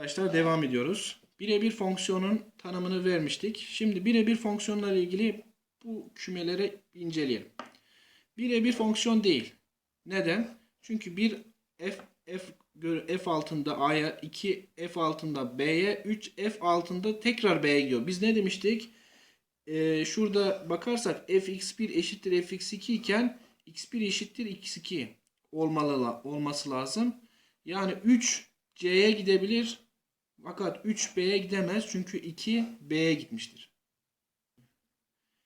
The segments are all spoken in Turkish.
Arkadaşlar devam ediyoruz. Birebir fonksiyonun tanımını vermiştik. Şimdi birebir fonksiyonlarla ilgili bu kümeleri inceleyelim. Birebir fonksiyon değil. Neden? Çünkü bir f f f altında a'ya, 2 f altında b'ye, 3 f altında tekrar b'ye gidiyor. Biz ne demiştik? Ee, şurada bakarsak fx1 eşittir fx2 iken x1 eşittir x2 olmalı olması lazım. Yani 3 c'ye gidebilir fakat 3 b'ye gidemez çünkü 2 b'ye gitmiştir.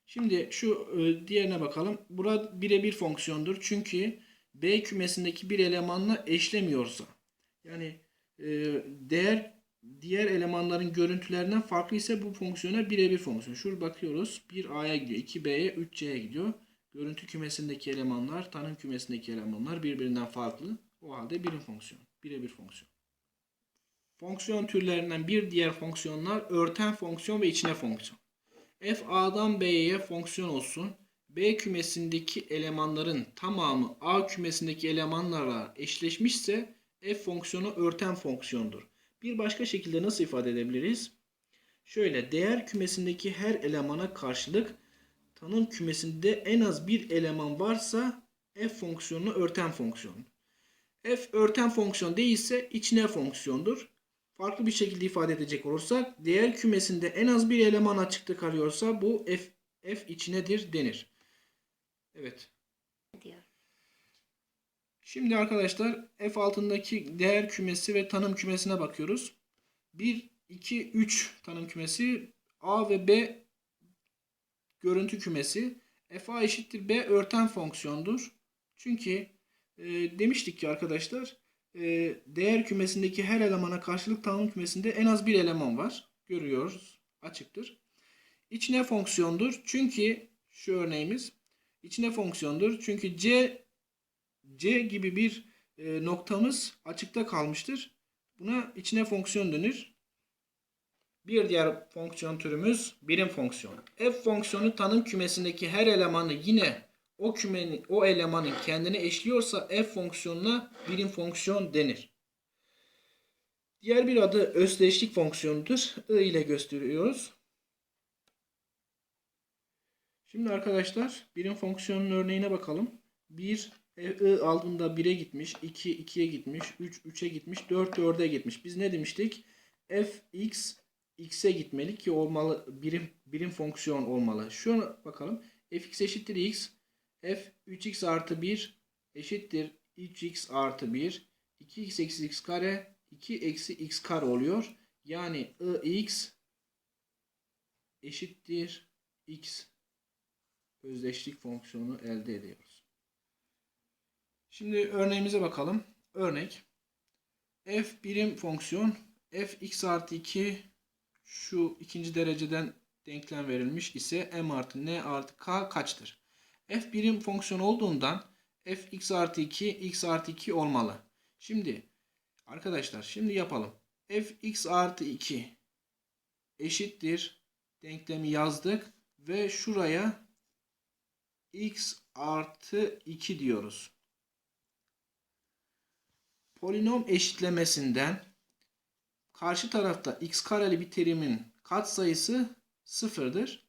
Şimdi şu e, diğerine bakalım. Burada birebir fonksiyondur. Çünkü B kümesindeki bir elemanla eşlemiyorsa yani e, değer diğer elemanların görüntülerinden farklı ise bu fonksiyona birebir fonksiyon. Şurada bakıyoruz. 1 A'ya gidiyor, 2 B'ye, 3 C'ye gidiyor. Görüntü kümesindeki elemanlar, tanım kümesindeki elemanlar birbirinden farklı. O halde birim fonksiyon, birebir fonksiyon. Fonksiyon türlerinden bir diğer fonksiyonlar örten fonksiyon ve içine fonksiyon. F A'dan B'ye fonksiyon olsun. B kümesindeki elemanların tamamı A kümesindeki elemanlarla eşleşmişse F fonksiyonu örten fonksiyondur. Bir başka şekilde nasıl ifade edebiliriz? Şöyle değer kümesindeki her elemana karşılık tanım kümesinde en az bir eleman varsa f fonksiyonu örten fonksiyon. F örten fonksiyon değilse içine fonksiyondur. Farklı bir şekilde ifade edecek olursak değer kümesinde en az bir eleman açıkta kalıyorsa bu f, f içinedir denir. Evet. diyor. Şimdi arkadaşlar f altındaki değer kümesi ve tanım kümesine bakıyoruz. 1, 2, 3 tanım kümesi A ve B görüntü kümesi. f a eşittir b örten fonksiyondur. Çünkü e, demiştik ki arkadaşlar e, değer kümesindeki her elemana karşılık tanım kümesinde en az bir eleman var. Görüyoruz. Açıktır. İçine fonksiyondur. Çünkü şu örneğimiz içine fonksiyondur. Çünkü c C gibi bir e, noktamız açıkta kalmıştır. Buna içine fonksiyon denir. Bir diğer fonksiyon türümüz birim fonksiyon. F fonksiyonu tanım kümesindeki her elemanı yine o kümenin o elemanın kendine eşliyorsa f fonksiyonuna birim fonksiyon denir. Diğer bir adı özdeşlik fonksiyonudur. I ile gösteriyoruz. Şimdi arkadaşlar birim fonksiyonun örneğine bakalım. 1 e, I altında 1'e gitmiş, 2 2'ye gitmiş, 3 3'e gitmiş, 4 4'e gitmiş. Biz ne demiştik? fx x'e gitmeli ki olmalı birim birim fonksiyon olmalı. Şuna bakalım. fx eşittir x. f 3x artı 1 eşittir 3x artı 1. 2x eksi x kare 2 eksi x kare oluyor. Yani ix eşittir x özdeşlik fonksiyonu elde ediyoruz. Şimdi örneğimize bakalım. Örnek f birim fonksiyon f x artı 2 şu ikinci dereceden denklem verilmiş ise m artı n artı k kaçtır? F birim fonksiyon olduğundan f x artı 2 x artı 2 olmalı. Şimdi arkadaşlar şimdi yapalım. f x artı 2 eşittir denklemi yazdık ve şuraya x artı 2 diyoruz polinom eşitlemesinden karşı tarafta x kareli bir terimin katsayısı sıfırdır.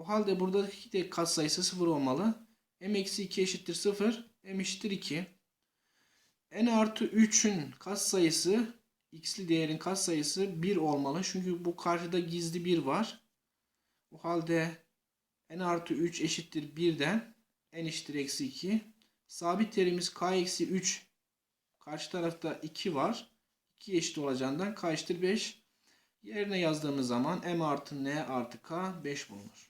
O halde buradaki de katsayısı sıfır olmalı. m eksi 2 eşittir 0. m eşittir 2. n artı 3'ün katsayısı x'li değerin katsayısı 1 olmalı. Çünkü bu karşıda gizli 1 var. O halde n artı 3 eşittir 1'den n eşittir eksi 2. Sabit terimiz k eksi 3 Karşı tarafta 2 var. 2 eşit olacağından k eşittir 5. Yerine yazdığımız zaman m artı n artı k 5 bulunur.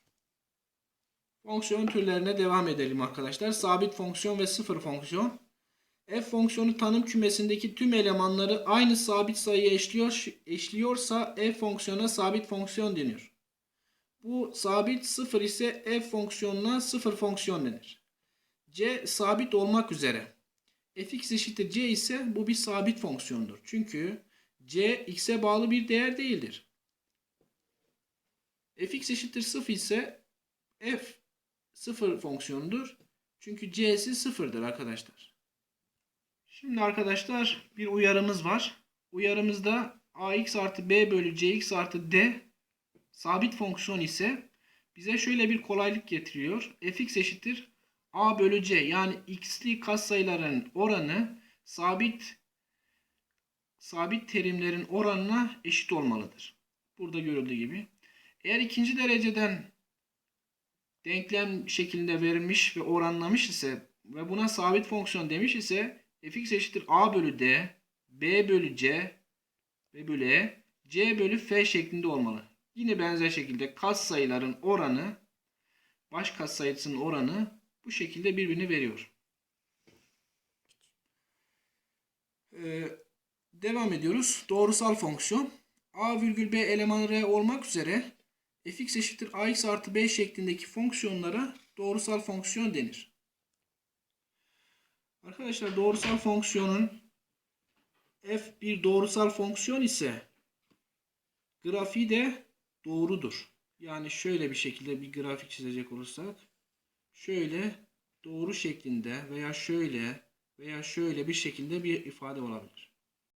Fonksiyon türlerine devam edelim arkadaşlar. Sabit fonksiyon ve sıfır fonksiyon. F fonksiyonu tanım kümesindeki tüm elemanları aynı sabit sayıya eşliyor, eşliyorsa f fonksiyona sabit fonksiyon denir. Bu sabit sıfır ise f fonksiyonuna sıfır fonksiyon denir. C sabit olmak üzere fx eşittir c ise bu bir sabit fonksiyondur. Çünkü c x'e bağlı bir değer değildir. fx eşittir 0 ise f sıfır fonksiyonudur. Çünkü c'si sıfırdır arkadaşlar. Şimdi arkadaşlar bir uyarımız var. Uyarımızda ax artı b bölü cx artı d sabit fonksiyon ise bize şöyle bir kolaylık getiriyor. fx eşittir a bölü c yani x'li katsayıların oranı sabit sabit terimlerin oranına eşit olmalıdır. Burada görüldüğü gibi. Eğer ikinci dereceden denklem şeklinde verilmiş ve oranlamış ise ve buna sabit fonksiyon demiş ise fx eşittir a bölü d, b bölü c ve bölü e, c bölü f şeklinde olmalı. Yine benzer şekilde katsayıların oranı baş katsayısının oranı bu şekilde birbirini veriyor. Ee, devam ediyoruz. Doğrusal fonksiyon. a virgül b elemanı r olmak üzere fx eşittir ax artı b şeklindeki fonksiyonlara doğrusal fonksiyon denir. Arkadaşlar doğrusal fonksiyonun f bir doğrusal fonksiyon ise grafiği de doğrudur. Yani şöyle bir şekilde bir grafik çizecek olursak şöyle doğru şeklinde veya şöyle veya şöyle bir şekilde bir ifade olabilir.